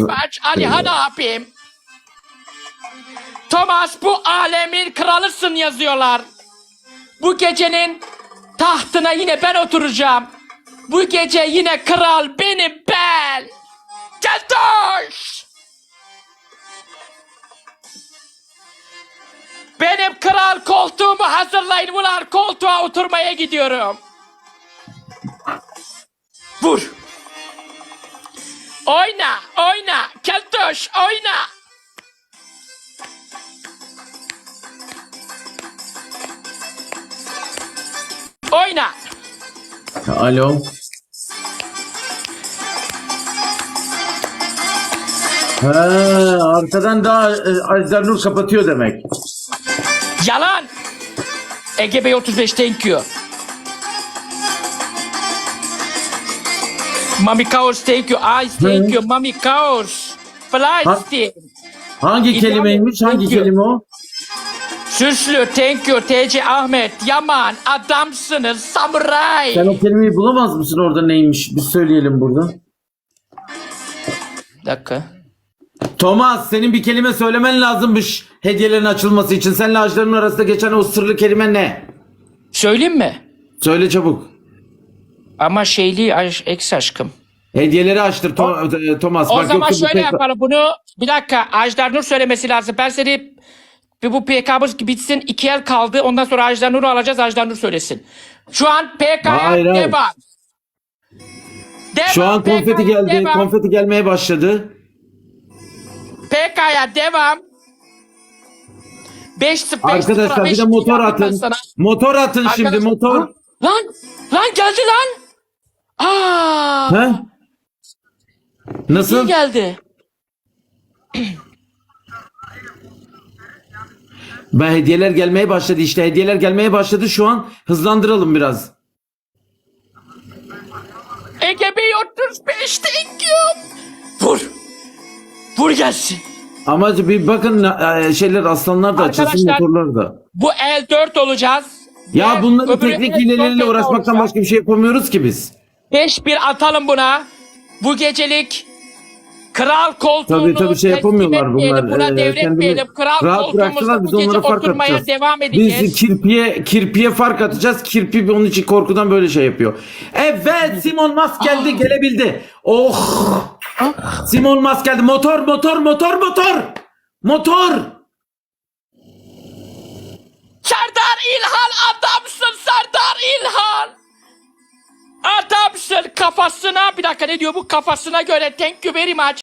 much. Aliha ne yapayım? Thomas bu alemin kralısın yazıyorlar. Bu gecenin tahtına yine ben oturacağım. Bu gece yine kral benim ben. Keltoş! Benim kral koltuğumu hazırlayın ulan koltuğa oturmaya gidiyorum. Vur. Oyna, oyna. Keltoş, oyna. Oyna. Alo. He, arkadan daha e, Ajdar Nur kapatıyor demek. Yalan. Ege Bey 35 thank you. Mami Kaos thank you. Ice thank Hı. you. Mami Kaos. Fly Hangi kelimeymiş? Hangi you. kelime o? Süslü thank you. TC Ahmet. Yaman. Adamsınız. Samuray. Sen o kelimeyi bulamaz mısın orada neymiş? Bir söyleyelim burada. Bir dakika. Thomas senin bir kelime söylemen lazımmış hediyelerin açılması için. Seninle Ajdar'ın arasında geçen o sırlı kelime ne? Söyleyeyim mi? Söyle çabuk. Ama şeyli aş- ex aşkım. Hediyeleri açtır To- e, Thomas. O Bak zaman yoksa bu şöyle pek- yapalım bunu. Bir dakika Ajdar Nur söylemesi lazım. Ben seni bir bu PK'mız bitsin. iki el kaldı. Ondan sonra Ajdar Nur'u alacağız. Ajdar Nur söylesin. Şu an PK'ya Hayır, hayır. devam. Devam, Şu an konfeti PK'ya geldi. Devam. Konfeti gelmeye başladı. PK'ya devam. 5 0 Arkadaşlar bir de motor atın. Motor atın şimdi motor. Lan lan geldi lan. Aa! İyi Nasıl? geldi. Ben hediyeler gelmeye başladı işte. Hediyeler gelmeye başladı şu an. Hızlandıralım biraz. Ege Bey 35 thank you. Vur. Vur gelsin. Ama bir bakın e, şeyler aslanlar da açılsın Arkadaşlar- motorlar da. Bu el 4 olacağız. Ya bunların öbürü teknik el hileleriyle uğraşmaktan başka bir şey yapamıyoruz ki biz. 5-1 atalım buna. Bu gecelik kral koltuğunu Tabii tabii şey yapamıyorlar bunlar. Buna Ee, devretmeyelim. Kral rahat bıraktılar biz onlara fark atacağız. devam edeceğiz. Biz kirpiye kirpiye fark atacağız. Kirpi onun için korkudan böyle şey yapıyor. Evet Simon Mas geldi gelebildi. Oh. Simon Mas geldi. Motor motor motor motor. Motor. Serdar İlhan adamsın kafasına bir dakika ne diyor bu kafasına göre thank you very much.